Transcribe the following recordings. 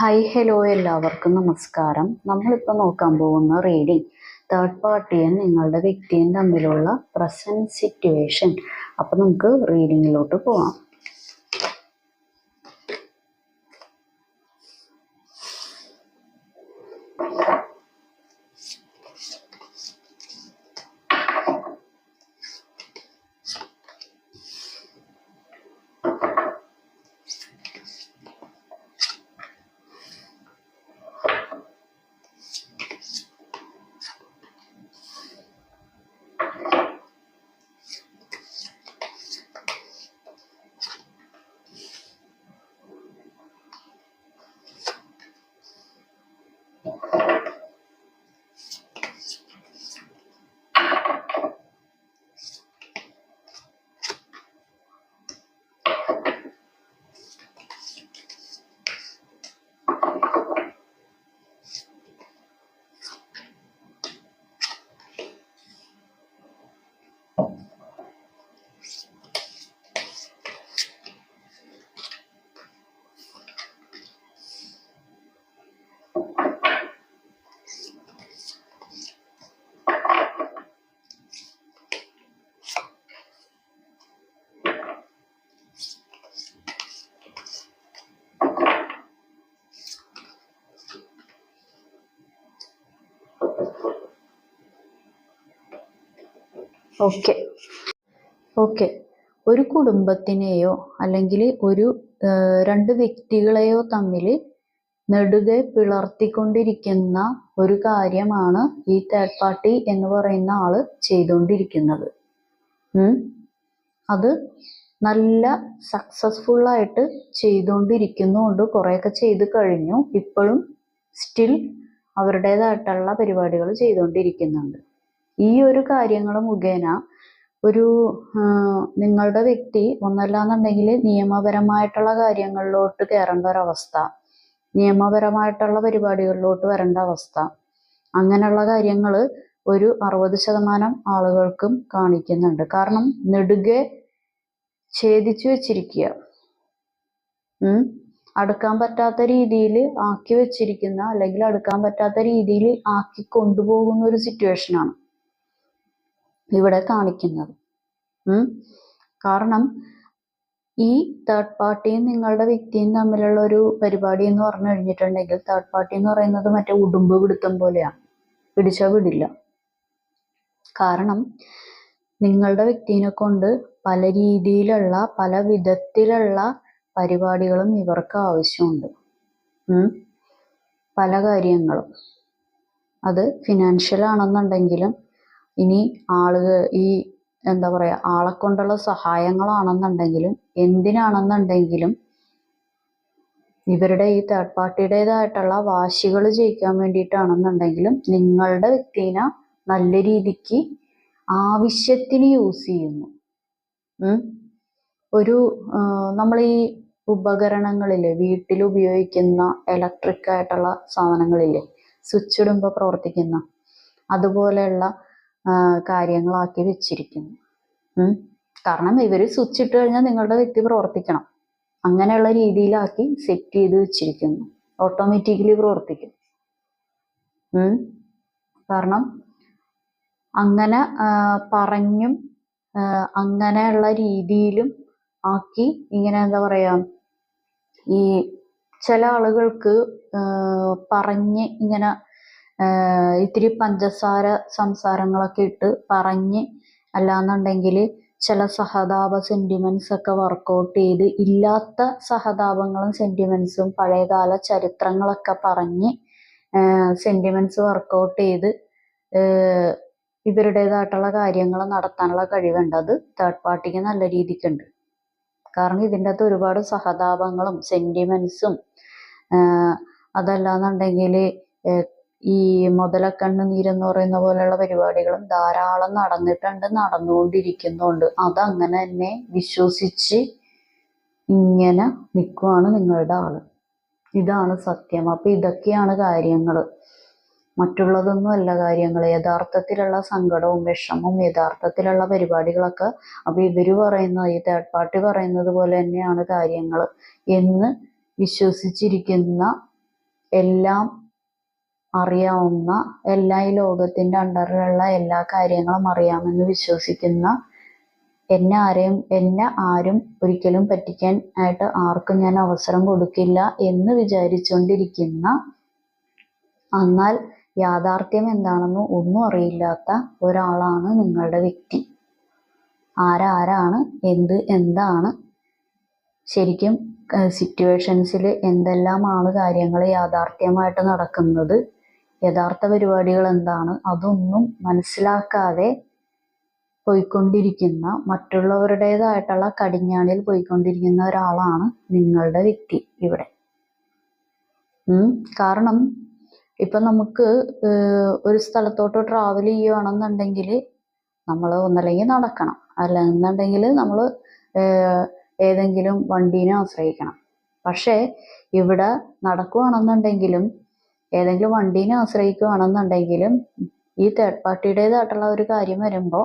Hi hello എല്ലാവർക്കും നമസ്കാരം. നമ്മളിപ്പോൾ നോക്കാൻ പോകുന്ന റീഡിങ് തേർഡ് പാർട്ടിയും നിങ്ങളുടെ വ്യക്തിയും തമ്മിലുള്ള പ്രസന്റ് സിറ്റുവേഷൻ അപ്പോൾ നമുക്ക് റീഡിങ്ങിലോട്ട് പോവാം. ഓക്കെ. ഓക്കെ. ഒരു കുടുംബത്തിനെയോ അല്ലെങ്കിൽ ഒരു രണ്ട് വ്യക്തികളെയോ തമ്മിൽ നെടുകെ പിളർത്തിക്കൊണ്ടിരിക്കുന്ന ഒരു കാര്യമാണ് ഈ തേർഡ് പാർട്ടി എന്ന് പറയുന്ന ആൾ ചെയ്തുകൊണ്ടിരിക്കുന്നത്. അത് നല്ല സക്സസ്ഫുൾ ആയിട്ട് ചെയ്തുകൊണ്ടിരിക്കുന്നുണ്ട് കുറേയൊക്കെ ചെയ്ത് കഴിഞ്ഞു. ഇപ്പോഴും സ്റ്റിൽ അവരുടേതായിട്ടുള്ള പരിപാടികൾ ചെയ്തുകൊണ്ടിരിക്കുന്നുണ്ട് ഈ ഒരു കാര്യങ്ങൾ മുഖേന ഒരു നിങ്ങളുടെ വ്യക്തി ഒന്നല്ലാന്നുണ്ടെങ്കിൽ നിയമപരമായിട്ടുള്ള കാര്യങ്ങളിലോട്ട് കയറേണ്ട ഒരവസ്ഥ നിയമപരമായിട്ടുള്ള പരിപാടികളിലോട്ട് വരേണ്ട അവസ്ഥ അങ്ങനെയുള്ള കാര്യങ്ങൾ ഒരു അറുപത് ശതമാനം ആളുകൾക്കും കാണിക്കുന്നുണ്ട്. കാരണം നെടുകെ ഛേദിച്ചു വെച്ചിരിക്കുക. അടുക്കാൻ പറ്റാത്ത രീതിയിൽ ആക്കി വെച്ചിരിക്കുന്ന അല്ലെങ്കിൽ അടുക്കാൻ പറ്റാത്ത രീതിയിൽ ആക്കി കൊണ്ടുപോകുന്ന ഒരു സിറ്റുവേഷനാണ് ഇവിടെ കാണിക്കുന്നത്. കാരണം ഈ തേർഡ് പാർട്ടിയും നിങ്ങളുടെ വ്യക്തിയും തമ്മിലുള്ള ഒരു പരിപാടി എന്ന് പറഞ്ഞു കഴിഞ്ഞിട്ടുണ്ടെങ്കിൽ തേർഡ് പാർട്ടി എന്ന് പറയുന്നത് മറ്റേ ഉടുമ്പ് പിടുത്തം പോലെയാണ് പിടിച്ചാൽ വിടില്ല. കാരണം നിങ്ങളുടെ വ്യക്തിനെ കൊണ്ട് പല രീതിയിലുള്ള പല വിധത്തിലുള്ള പരിപാടികളും ഇവർക്ക് ആവശ്യമുണ്ട്. പല കാര്യങ്ങളും. അത് ഫിനാൻഷ്യൽ ആണെന്നുണ്ടെങ്കിലും ഇനി ആളുകൾ ഈ എന്താ പറയുക ആളെ കൊണ്ടുള്ള സഹായങ്ങളാണെന്നുണ്ടെങ്കിലും എന്തിനാണെന്നുണ്ടെങ്കിലും ഇവരുടെ ഈ തേർഡ് പാർട്ടിയുടേതായിട്ടുള്ള വാശികൾ ജയിക്കാൻ വേണ്ടിയിട്ടാണെന്നുണ്ടെങ്കിലും നിങ്ങളുടെ വ്യക്തിനെ നല്ല രീതിക്ക് ആവശ്യത്തിന് യൂസ് ചെയ്യുന്നു. ഒരു നമ്മൾ ഈ ഉപകരണങ്ങളിൽ വീട്ടിൽ ഉപയോഗിക്കുന്ന ഇലക്ട്രിക് ആയിട്ടുള്ള സാധനങ്ങളില്ലേ സ്വിച്ച് ഇടുമ്പോൾ പ്രവർത്തിക്കുന്ന അതുപോലെയുള്ള കാര്യങ്ങളാക്കി വെച്ചിരിക്കുന്നു. കാരണം ഇവർ സ്വിച്ച് ഇട്ട് കഴിഞ്ഞാൽ നിങ്ങളുടെ വ്യക്തി പ്രവർത്തിക്കണം. അങ്ങനെയുള്ള രീതിയിലാക്കി സെറ്റ് ചെയ്ത് വെച്ചിരിക്കുന്നു. ഓട്ടോമാറ്റിക്കലി പ്രവർത്തിക്കും. കാരണം അങ്ങനെ പറഞ്ഞും അങ്ങനെയുള്ള രീതിയിലും ആക്കി ഇങ്ങനെ എന്താ പറയാ ഈ ചില ആളുകൾക്ക് പറഞ്ഞ് ഇങ്ങനെ ഇത്തിരി പഞ്ചസാര സംസാരങ്ങളൊക്കെ ഇട്ട് പറഞ്ഞ് അല്ലാന്നുണ്ടെങ്കിൽ ചില സഹതാപ സെന്റിമെന്റ്സ് ഒക്കെ വർക്കൗട്ട് ചെയ്ത് ഇല്ലാത്ത സഹതാപങ്ങളും സെന്റിമെന്റ്സും പഴയകാല ചരിത്രങ്ങളൊക്കെ പറഞ്ഞ് സെന്റിമെന്റ്സ് വർക്കൗട്ട് ചെയ്ത് ഇവരുടേതായിട്ടുള്ള കാര്യങ്ങൾ നടത്താനുള്ള കഴിവുണ്ട്. അത് തേർഡ് പാർട്ടിക്ക് നല്ല രീതിക്കുണ്ട്. കാരണം ഇതിന്റെ അകത്ത് ഒരുപാട് സഹതാപങ്ങളും സെന്റിമെന്റ്സും അതല്ലാന്നുണ്ടെങ്കിൽ ഈ മുതലക്കണ്ണ് നീരെന്ന് പറയുന്ന പോലെയുള്ള പരിപാടികളും ധാരാളം നടന്നിട്ടുണ്ട് നടന്നുകൊണ്ടിരിക്കുന്നുണ്ട്. അതങ്ങനെ തന്നെ വിശ്വസിച്ച് ഇങ്ങനെ നിൽക്കുവാണ് നിങ്ങളുടെ ആൾ. ഇതാണ് സത്യം. അപ്പൊ ഇതൊക്കെയാണ് കാര്യങ്ങൾ മറ്റുള്ളതൊന്നും അല്ല കാര്യങ്ങൾ യഥാർത്ഥത്തിലുള്ള സങ്കടവും വിഷമവും യഥാർത്ഥത്തിലുള്ള പരിപാടികളൊക്കെ അപ്പൊ ഇവർ പറയുന്ന ഈ തേർഡ് പാർട്ടി പറയുന്നത് പോലെ തന്നെയാണ് കാര്യങ്ങൾ എന്ന് വിശ്വസിച്ചിരിക്കുന്ന എല്ലാം അറിയാവുന്ന എല്ലാ ഈ ലോകത്തിന്റെ അണ്ടറിലുള്ള എല്ലാ കാര്യങ്ങളും അറിയാമെന്ന് വിശ്വസിക്കുന്ന എന്നെ ആരെയും എന്നെ ആരും ഒരിക്കലും പറ്റിക്കാൻ ആയിട്ട് ആർക്കും ഞാൻ അവസരം കൊടുക്കില്ല എന്ന് വിചാരിച്ചുകൊണ്ടിരിക്കുന്ന എന്നാൽ യാഥാർത്ഥ്യം എന്താണെന്ന് ഒന്നും അറിയില്ലാത്ത ഒരാളാണ് നിങ്ങളുടെ വ്യക്തി. ആരാരാണ് എന്ത് എന്താണ് ശരിക്കും സിറ്റുവേഷൻസിൽ എന്തെല്ലാമാണ് കാര്യങ്ങൾ യാഥാർത്ഥ്യമായിട്ട് നടക്കുന്നത് യഥാർത്ഥ പരിപാടികൾ എന്താണ് അതൊന്നും മനസ്സിലാക്കാതെ പോയിക്കൊണ്ടിരിക്കുന്ന മറ്റുള്ളവരുടേതായിട്ടുള്ള കടിഞ്ഞാണിൽ പോയിക്കൊണ്ടിരിക്കുന്ന ഒരാളാണ് നിങ്ങളുടെ വ്യക്തി ഇവിടെ. കാരണം ഇപ്പൊ നമുക്ക് ഒരു സ്ഥലത്തോട്ട് ട്രാവൽ ചെയ്യുകയാണെന്നുണ്ടെങ്കിൽ നമ്മൾ ഒന്നല്ലെങ്കിൽ നടക്കണം അല്ലെന്നുണ്ടെങ്കിൽ നമ്മൾ ഏതെങ്കിലും വണ്ടീനെ ആശ്രയിക്കണം പക്ഷേ ഇവിടെ നടക്കുകയാണെന്നുണ്ടെങ്കിലും ഏതെങ്കിലും വണ്ടീനെ ആശ്രയിക്കുകയാണെന്നുണ്ടെങ്കിലും ഈ തേർഡ് പാർട്ടിയുടേതായിട്ടുള്ള ഒരു കാര്യം വരുമ്പോൾ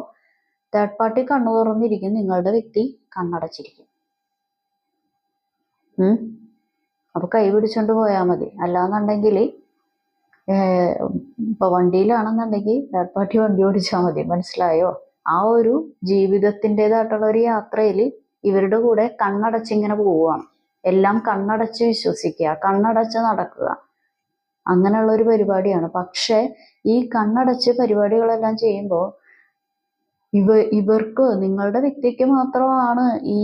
തേർഡ് പാർട്ടി കണ്ണു തുറന്നിരിക്കും നിങ്ങളുടെ വ്യക്തി കണ്ണടച്ചിരിക്കും. ഉം? അപ്പൊ കൈ പിടിച്ചോണ്ട് പോയാൽ മതി. അല്ലാന്നുണ്ടെങ്കിൽ ഇപ്പൊ വണ്ടിയിലാണെന്നുണ്ടെങ്കിൽ തേർഡ് പാർട്ടി വണ്ടി ഓടിച്ചാൽ മതി. മനസ്സിലായോ? ആ ഒരു ജീവിതത്തിന്റെതായിട്ടുള്ള ഒരു യാത്രയിൽ ഇവരുടെ കൂടെ കണ്ണടച്ചിങ്ങനെ പോവുകയാണ്. എല്ലാം കണ്ണടച്ച് വിശ്വസിക്കുക കണ്ണടച്ച് നടക്കുക. അങ്ങനെയുള്ള ഒരു പരിപാടിയാണ്. പക്ഷെ ഈ കണ്ണടച്ച് പരിപാടികളെല്ലാം ചെയ്യുമ്പോൾ ഇവ ഇവർക്ക് നിങ്ങളുടെ വ്യക്തിക്ക് മാത്രമാണ് ഈ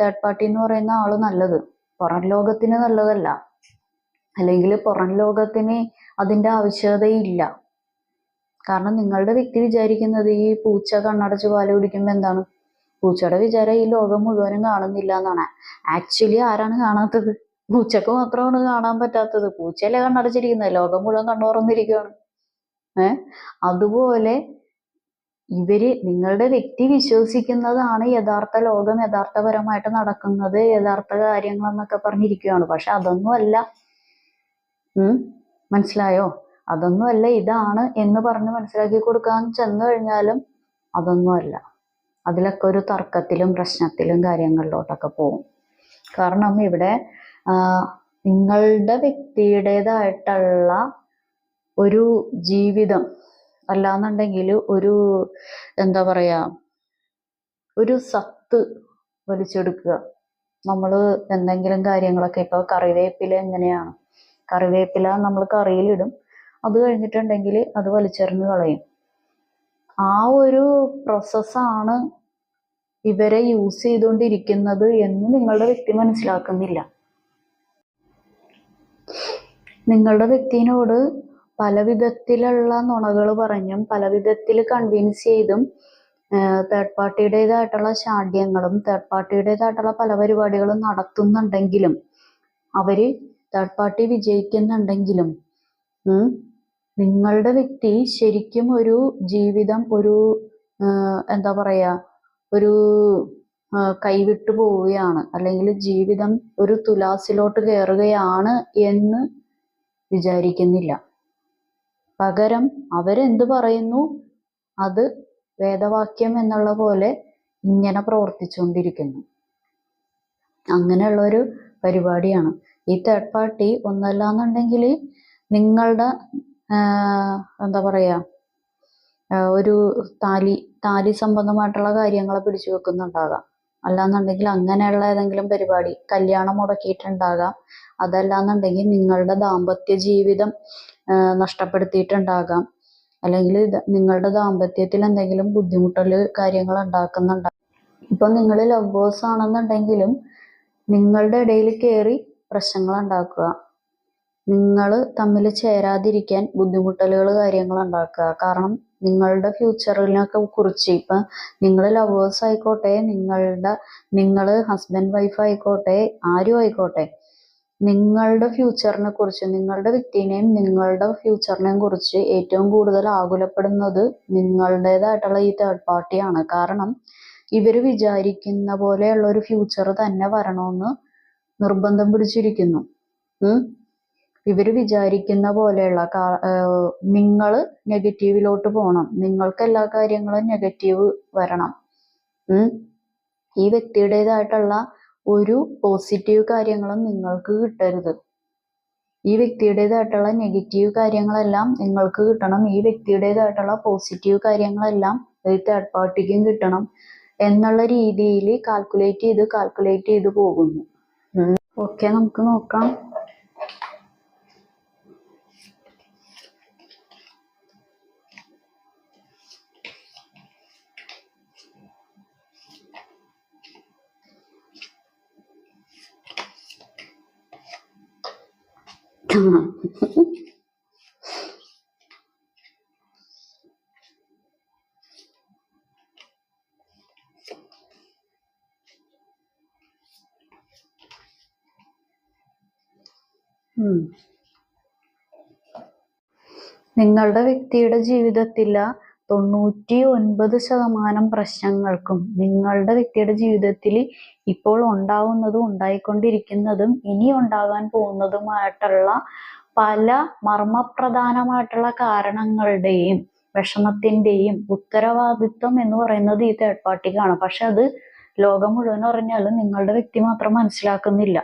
തേർഡ് പാർട്ടി എന്ന് പറയുന്ന ആൾ നല്ലത്. പുറം ലോകത്തിന് നല്ലതല്ല. അല്ലെങ്കിൽ പുറം ലോകത്തിന് അതിന്റെ ആവശ്യകതയില്ല. കാരണം നിങ്ങളുടെ വ്യക്തി വിചാരിക്കുന്നത് ഈ പൂച്ച കണ്ണടച്ച് പാൽ കുടിക്കുമ്പോൾ എന്താണ്? പൂച്ചയുടെ വിചാരം ഈ ലോകം മുഴുവനും കാണുന്നില്ല എന്നാണ്. ആക്ച്വലി ആരാണ് കാണാത്തത്? പൂച്ചക്ക് മാത്രമാണ് കാണാൻ പറ്റാത്തത്. പൂച്ചയല്ലേ കണ്ണടച്ചിരിക്കുന്നത്? ലോകം മുഴുവൻ കണ്ണു തുറന്നിരിക്കുകയാണ് ഏ? അതുപോലെ ഇവർ നിങ്ങളുടെ വ്യക്തി വിശ്വസിക്കുന്നതാണ് യഥാർത്ഥ ലോകം യഥാർത്ഥപരമായിട്ട് നടക്കുന്നത് യഥാർത്ഥ കാര്യങ്ങൾ എന്നൊക്കെ പറഞ്ഞിരിക്കുകയാണ്. പക്ഷെ അതൊന്നുമല്ല. ഉം? മനസ്സിലായോ? അതൊന്നുമല്ല. ഇതാണ് എന്ന് പറഞ്ഞ് മനസ്സിലാക്കി കൊടുക്കാൻ ചെന്നു കഴിഞ്ഞാലും അതൊന്നുമല്ല. അതിലൊക്കെ ഒരു തർക്കത്തിലും പ്രശ്നത്തിലും കാര്യങ്ങളിലോട്ടൊക്കെ പോകും. കാരണം ഇവിടെ നിങ്ങളുടെ വ്യക്തിയുടേതായിട്ടുള്ള ഒരു ജീവിതം അല്ലാന്നുണ്ടെങ്കിൽ ഒരു എന്താ പറയാ ഒരു സത്ത് വലിച്ചെടുക്കുക. നമ്മൾ എന്തെങ്കിലും കാര്യങ്ങളൊക്കെ ഇപ്പൊ കറിവേപ്പില എങ്ങനെയാണ്? കറിവേപ്പില നമ്മൾ കറിയിലിടും. അത് കഴിഞ്ഞിട്ടുണ്ടെങ്കിൽ അത് വലിച്ചെറിഞ്ഞ് കളയും. ആ ഒരു പ്രോസസ്സാണ് ഇവരെ യൂസ് ചെയ്തുകൊണ്ടിരിക്കുന്നത് എന്ന് നിങ്ങളുടെ വ്യക്തി മനസ്സിലാക്കുന്നില്ല. നിങ്ങളുടെ വ്യക്തിനോട് പല വിധത്തിലുള്ള നുണകൾ പറഞ്ഞും പല വിധത്തിൽ കൺവിൻസ് ചെയ്തും തേർഡ് പാർട്ടിയുടേതായിട്ടുള്ള ശാഠ്യങ്ങളും തേർഡ് പാർട്ടിയുടേതായിട്ടുള്ള പല പരിപാടികളും നടത്തുന്നുണ്ടെങ്കിലും അവർ തേർഡ് പാർട്ടി വിജയിക്കുന്നുണ്ടെങ്കിലും നിങ്ങളുടെ വ്യക്തി ശരിക്കും ഒരു ജീവിതം ഒരു എന്താ പറയാ ഒരു കൈവിട്ടു പോവുകയാണ്. അല്ലെങ്കിൽ ജീവിതം ഒരു തുലാസിലോട്ട് കയറുകയാണ് എന്ന് വിചാരിക്കുന്നില്ല. പകരം അവരെന്ത് പറയുന്നു? അത് വേദവാക്യം എന്നുള്ള പോലെ ഇങ്ങനെ പ്രവർത്തിച്ചുകൊണ്ടിരിക്കുന്നു. അങ്ങനെയുള്ള ഒരു പരിപാടിയാണ്. ഈ തേർഡ് പാർട്ടി ഒന്നല്ലാന്നുണ്ടെങ്കിൽ നിങ്ങളുടെ എന്താ പറയാ ഒരു താലി താലി സംബന്ധമായിട്ടുള്ള കാര്യങ്ങളെ പിടിച്ചു വെക്കുന്നുണ്ടാകാം. അല്ലാന്നുണ്ടെങ്കിൽ അങ്ങനെയുള്ള ഏതെങ്കിലും പരിപാടി കല്യാണം മുടക്കിയിട്ടുണ്ടാകാം. അതല്ലാന്നുണ്ടെങ്കിൽ നിങ്ങളുടെ ദാമ്പത്യ ജീവിതം നഷ്ടപ്പെടുത്തിയിട്ടുണ്ടാകാം. അല്ലെങ്കിൽ നിങ്ങളുടെ ദാമ്പത്യത്തിൽ എന്തെങ്കിലും ബുദ്ധിമുട്ടൽ കാര്യങ്ങൾ ഉണ്ടാക്കുന്നുണ്ടാകാം. ഇപ്പൊ നിങ്ങൾ ലവേഴ്സ് ആണെന്നുണ്ടെങ്കിലും നിങ്ങളുടെ ഇടയിൽ കയറി പ്രശ്നങ്ങൾ ഉണ്ടാക്കുക. നിങ്ങൾ തമ്മിൽ ചേരാതിരിക്കാൻ ബുദ്ധിമുട്ടലുകൾ കാര്യങ്ങൾ ഉണ്ടാക്കുക. കാരണം നിങ്ങളുടെ ഫ്യൂച്ചറിനൊക്കെ കുറിച്ച് ഇപ്പം നിങ്ങൾ ലവേഴ്സ് ആയിക്കോട്ടെ നിങ്ങളുടെ നിങ്ങൾ ഹസ്ബൻഡ് വൈഫ് ആയിക്കോട്ടെ ആരും ആയിക്കോട്ടെ. നിങ്ങളുടെ ഫ്യൂച്ചറിനെ കുറിച്ച് നിങ്ങളുടെ വ്യക്തിനെയും നിങ്ങളുടെ ഫ്യൂച്ചറിനെയും കുറിച്ച് ഏറ്റവും കൂടുതൽ ആകുലപ്പെടുന്നത് നിങ്ങളുടേതായിട്ടുള്ള ഈ തേർഡ് പാർട്ടിയാണ് കാരണം ഇവർ വിചാരിക്കുന്ന പോലെയുള്ള ഒരു ഫ്യൂച്ചർ തന്നെ വരണമെന്ന് നിർബന്ധം പിടിച്ചിരിക്കുന്നു. ഇവർ വിചാരിക്കുന്ന പോലെയുള്ള നിങ്ങൾ നെഗറ്റീവിലോട്ട് പോകണം നിങ്ങൾക്ക് എല്ലാ കാര്യങ്ങളും നെഗറ്റീവ് വരണം. ഈ വ്യക്തിയുടേതായിട്ടുള്ള ഒരു പോസിറ്റീവ് കാര്യങ്ങളും നിങ്ങൾക്ക് കിട്ടരുത്. ഈ വ്യക്തിയുടേതായിട്ടുള്ള നെഗറ്റീവ് കാര്യങ്ങളെല്ലാം നിങ്ങൾക്ക് കിട്ടണം. ഈ വ്യക്തിയുടേതായിട്ടുള്ള പോസിറ്റീവ് കാര്യങ്ങളെല്ലാം ഈ തേർഡ് പാർട്ടിക്കും കിട്ടണം എന്നുള്ള രീതിയിൽ കാൽക്കുലേറ്റ് ചെയ്ത് കാൽക്കുലേറ്റ് ചെയ്ത് പോകുന്നു. ഓക്കെ നമുക്ക് നോക്കാം. നിങ്ങളുടെ വ്യക്തിയുടെ ജീവിതത്തിൽ തൊണ്ണൂറ്റി ഒൻപത് ശതമാനം പ്രശ്നങ്ങൾക്കും നിങ്ങളുടെ വ്യക്തിയുടെ ജീവിതത്തിൽ ഇപ്പോൾ ഉണ്ടാവുന്നതും ഉണ്ടായിക്കൊണ്ടിരിക്കുന്നതും ഇനി ഉണ്ടാകാൻ പോകുന്നതുമായിട്ടുള്ള പല മർമ്മപ്രധാനമായിട്ടുള്ള കാരണങ്ങളുടെയും വിഷമത്തിന്റെയും ഉത്തരവാദിത്വം എന്ന് പറയുന്നത് ഈ തേർഡ് പാർട്ടിക്കാണ് പക്ഷെ അത് ലോകം മുഴുവൻ പറഞ്ഞാലും നിങ്ങളുടെ വ്യക്തി മാത്രം മനസ്സിലാക്കുന്നില്ല.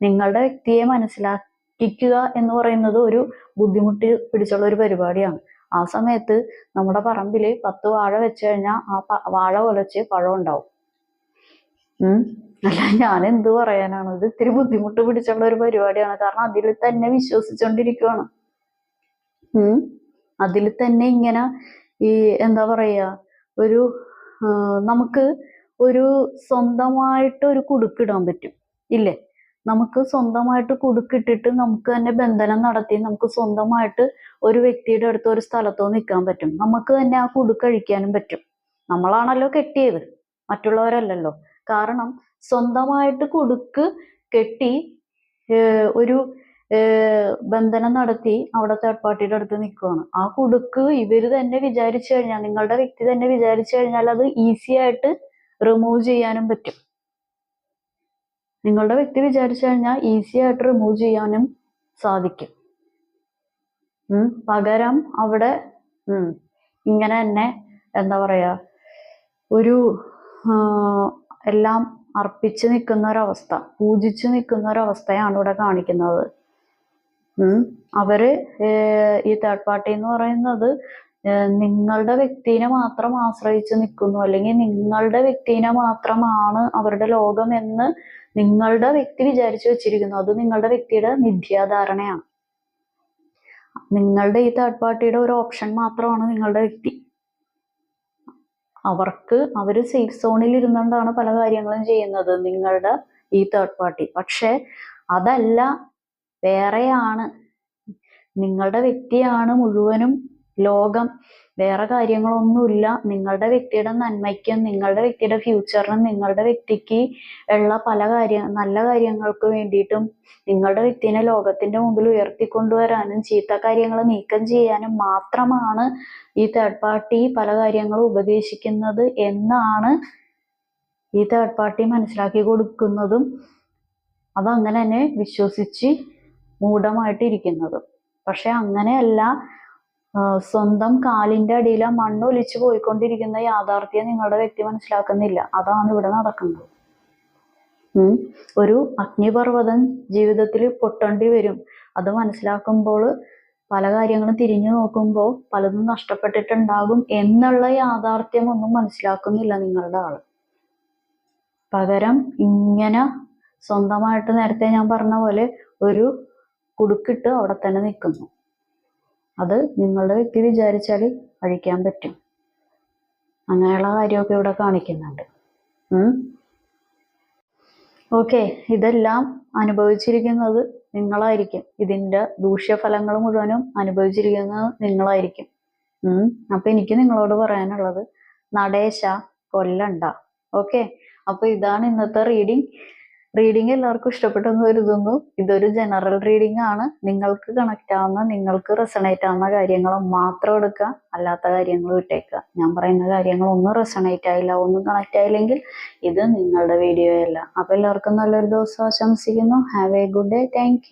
നിങ്ങളുടെ വ്യക്തിയെ മനസ്സിലാക്കിക്കുക എന്ന് പറയുന്നത് ഒരു ബുദ്ധിമുട്ട് പിടിച്ചുള്ള ഒരു പരിപാടിയാണ്. ആ സമയത്ത് നമ്മുടെ പറമ്പിൽ പത്ത് വാഴ വെച്ച് കഴിഞ്ഞാൽ ആ വാഴ ഒലച്ച് പഴം ഉണ്ടാവും. ഉം. അല്ല ഞാൻ എന്ത് പറയാനാണ്? ഇത് ഇത്തിരി ബുദ്ധിമുട്ട് പിടിച്ചുള്ള ഒരു പരിപാടിയാണ്. കാരണം അതിൽ തന്നെ വിശ്വസിച്ചോണ്ടിരിക്കുവാണ്. ഉം. അതിൽ തന്നെ ഇങ്ങനെ ഈ എന്താ പറയാ ഒരു നമുക്ക് ഒരു സ്വന്തമായിട്ട് ഒരു കുടുക്കിടാൻ പറ്റും. ഇല്ലേ? നമുക്ക് സ്വന്തമായിട്ട് കുടുക്കിട്ടിട്ട് നമുക്ക് തന്നെ ബന്ധനം നടത്തി നമുക്ക് സ്വന്തമായിട്ട് ഒരു വ്യക്തിയുടെ അടുത്ത് ഒരു സ്ഥലത്തോ നിൽക്കാൻ പറ്റും. നമുക്ക് തന്നെ ആ കുടുക്കഴിക്കാനും പറ്റും. നമ്മളാണല്ലോ കെട്ടിയത്. മറ്റുള്ളവരല്ലല്ലോ. കാരണം സ്വന്തമായിട്ട് കുടുക്ക് കെട്ടി ഒരു ബന്ധനം നടത്തി അവിടെ തേർഡ് പാർട്ടിയുടെ അടുത്ത് നിൽക്കുവാണ്. ആ കുടുക്ക് ഇവർ തന്നെ വിചാരിച്ചു കഴിഞ്ഞാൽ നിങ്ങളുടെ വ്യക്തി തന്നെ വിചാരിച്ചു കഴിഞ്ഞാൽ അത് ഈസി ആയിട്ട് റിമൂവ് ചെയ്യാനും പറ്റും. നിങ്ങളുടെ വ്യക്തി വിചാരിച്ചു കഴിഞ്ഞാൽ ഈസി ആയിട്ട് റിമൂവ് ചെയ്യാനും സാധിക്കും. പകരം അവിടെ ഇങ്ങനെ തന്നെ എന്താ പറയാ ഒരു എല്ലാം അർപ്പിച്ച് നിൽക്കുന്ന ഒരവസ്ഥ പൂജിച്ച് നിൽക്കുന്ന ഒരവസ്ഥയാണ് ഇവിടെ കാണിക്കുന്നത്. അവർ ഈ തേർഡ് പാർട്ടി എന്ന് പറയുന്നത് നിങ്ങളുടെ വ്യക്തിനെ മാത്രം ആശ്രയിച്ച് നിൽക്കുന്നു. അല്ലെങ്കിൽ നിങ്ങളുടെ വ്യക്തിനെ മാത്രമാണ് അവരുടെ ലോകം എന്ന് നിങ്ങളുടെ വ്യക്തി വിചാരിച്ചു വെച്ചിരിക്കുന്നു. അത് നിങ്ങളുടെ വ്യക്തിയുടെ മിഥ്യാധാരണയാണ്. നിങ്ങളുടെ ഈ തേർഡ് പാർട്ടിയുടെ ഒരു ഓപ്ഷൻ മാത്രമാണ് നിങ്ങളുടെ വ്യക്തി. അവർക്ക് അവർ സേഫ് സോണിൽ ഇരുന്നുകൊണ്ടാണ് പല കാര്യങ്ങളും ചെയ്യുന്നത് നിങ്ങളുടെ ഈ തേർഡ് പാർട്ടി പക്ഷെ അതല്ല വേറെയാണ്. നിങ്ങളുടെ വ്യക്തിയാണ് മുഴുവനും ലോകം. വേറെ കാര്യങ്ങളൊന്നുമില്ല. നിങ്ങളുടെ വ്യക്തിയുടെ നന്മയ്ക്കും നിങ്ങളുടെ വ്യക്തിയുടെ ഫ്യൂച്ചറിനും നിങ്ങളുടെ വ്യക്തിക്ക് ഉള്ള പല കാര്യ നല്ല കാര്യങ്ങൾക്ക് വേണ്ടിയിട്ടും നിങ്ങളുടെ വ്യക്തിനെ ലോകത്തിന്റെ മുമ്പിൽ ഉയർത്തിക്കൊണ്ടുവരാനും ചീത്ത കാര്യങ്ങൾ നീക്കം ചെയ്യാനും മാത്രമാണ് ഈ തേർഡ് പാർട്ടി പല കാര്യങ്ങളും ഉപദേശിക്കുന്നത് എന്നാണ് ഈ തേർഡ് പാർട്ടി മനസ്സിലാക്കി കൊടുക്കുന്നതും അതങ്ങനെ തന്നെ വിശ്വസിച്ച് മൂഢമായിട്ടിരിക്കുന്നതും. പക്ഷെ അങ്ങനെയല്ല. സ്വന്തം കാലിന്റെ അടിയിലെ മണ്ണ് ഒലിച്ചു പോയിക്കൊണ്ടിരിക്കുന്ന യാഥാർത്ഥ്യം നിങ്ങളുടെ വ്യക്തി മനസ്സിലാക്കുന്നില്ല. അതാണ് ഇവിടെ നടക്കുന്നത്. ഒരു അഗ്നിപർവതം ജീവിതത്തിൽ പൊട്ടേണ്ടി വരും. അത് മനസ്സിലാക്കുമ്പോൾ പല കാര്യങ്ങളും തിരിഞ്ഞു നോക്കുമ്പോൾ പലതും നഷ്ടപ്പെട്ടിട്ടുണ്ടാകും എന്നുള്ള യാഥാർത്ഥ്യം ഒന്നും മനസ്സിലാക്കുന്നില്ല നിങ്ങളുടെ ആൾ. പകരം ഇങ്ങനെ സ്വന്തമായിട്ട് നേരത്തെ ഞാൻ പറഞ്ഞ പോലെ ഒരു കുടുക്കിട്ട് അവിടെ തന്നെ നിൽക്കുന്നു. അത് നിങ്ങളുടെ വ്യക്തി വിചാരിച്ചാൽ അഴിക്കാൻ പറ്റും. അങ്ങനെയുള്ള കാര്യമൊക്കെ ഇവിടെ കാണിക്കുന്നുണ്ട്. ഓക്കെ ഇതെല്ലാം അനുഭവിച്ചിരിക്കുന്നത് നിങ്ങളായിരിക്കും. ഇതിന്റെ ദൂഷ്യഫലങ്ങൾ മുഴുവനും അനുഭവിച്ചിരിക്കുന്നത് നിങ്ങളായിരിക്കും. അപ്പം എനിക്ക് നിങ്ങളോട് പറയാനുള്ളത് നടേശ കൊല്ലണ്ട. ഓക്കെ അപ്പൊ ഇതാണ് ഇന്നത്തെ റീഡിങ് റീഡിങ് എല്ലാവർക്കും ഇഷ്ടപ്പെട്ടെന്ന് കരുതുന്നു. ഇതൊരു ജനറൽ റീഡിംഗ് ആണ്. നിങ്ങൾക്ക് കണക്ട് ആവുന്ന നിങ്ങൾക്ക് റെസണേറ്റ് ആവുന്ന കാര്യങ്ങൾ മാത്രം എടുക്കുക. അല്ലാത്ത കാര്യങ്ങൾ വിട്ടേക്കുക. ഞാൻ പറയുന്ന കാര്യങ്ങൾ ഒന്നും റെസണേറ്റ് ആയില്ല ഒന്നും കണക്ട് ആയില്ലെങ്കിൽ ഇത് നിങ്ങളുടെ വീഡിയോ അല്ല. അപ്പൊ എല്ലാവർക്കും നല്ലൊരു ദിവസം ആശംസിക്കുന്നു. Have a good day thank